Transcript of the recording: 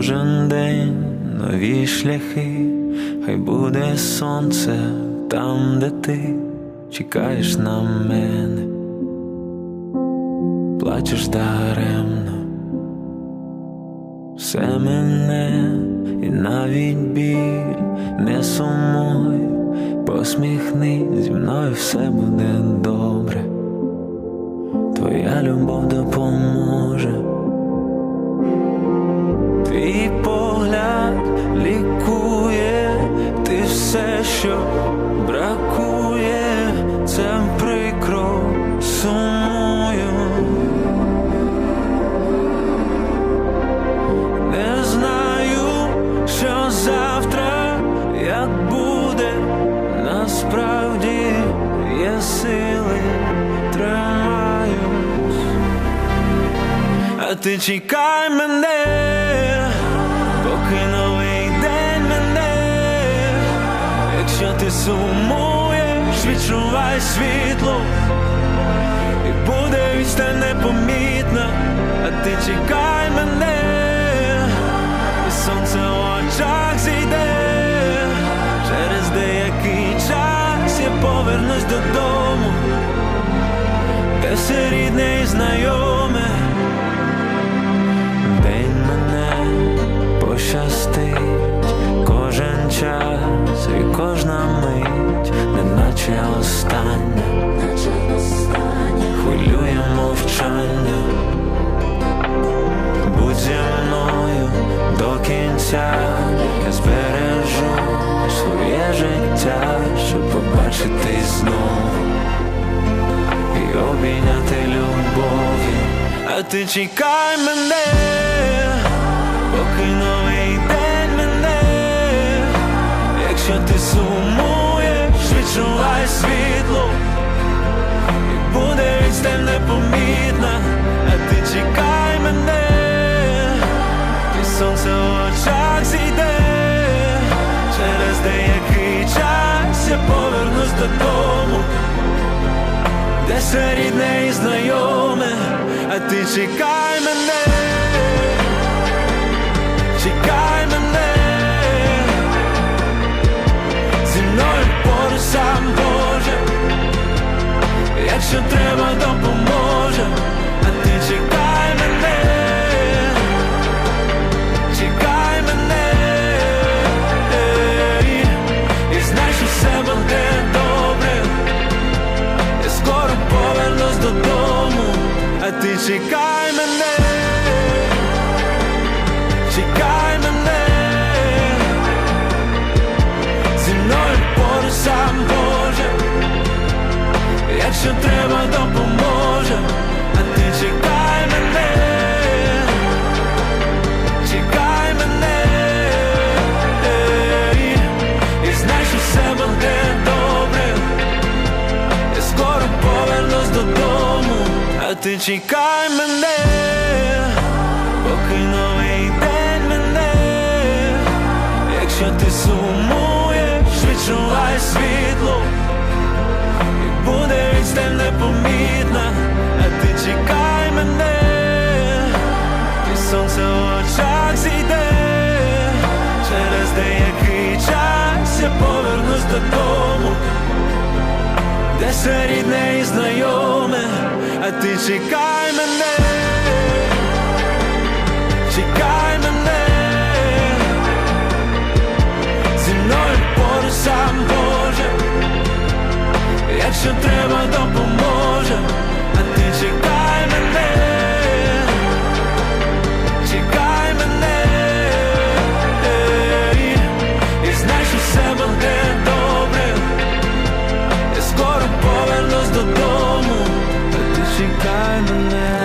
Кожен день нові шляхи, хай буде сонце там, де ти чекаєш на мене, плачеш даремно, все мене і навіть біль не сумуй, посміхни, зі мною все буде добре, твоя любов допоможе. Що бракує, це прикро сумую. Не знаю, що завтра, як буде, насправді є сили, тримаюсь. А ти чекай мене, поки новий якщо ти сумуєш, відчувай світло, і буде відстань непомітна, а ти чекай мене, і сонце в очах зійде, через деякий час я повернусь додому, де все рідне і знайоме. Неначе остання, хвилює мовчання, будь зі мною до кінця, я збережу своє життя, щоб побачити знову і обійняти любов'ю. А ти чекай мене, все рідне і знайоме, а ти чекай мене, чекай мене, зі мною поруч сам Боже, якщо треба, додому, а ти чекай мене, ти чекай мене, поки новий день мене, якщо ти сумуєш, відчувай світло, і буде відстань непомітна, а ти чекай мене, і сонце в очах зійде, через деякий час я повернусь додому. Де все рідне і знайоме, ти чекай мене, чекай мене, 你开门来。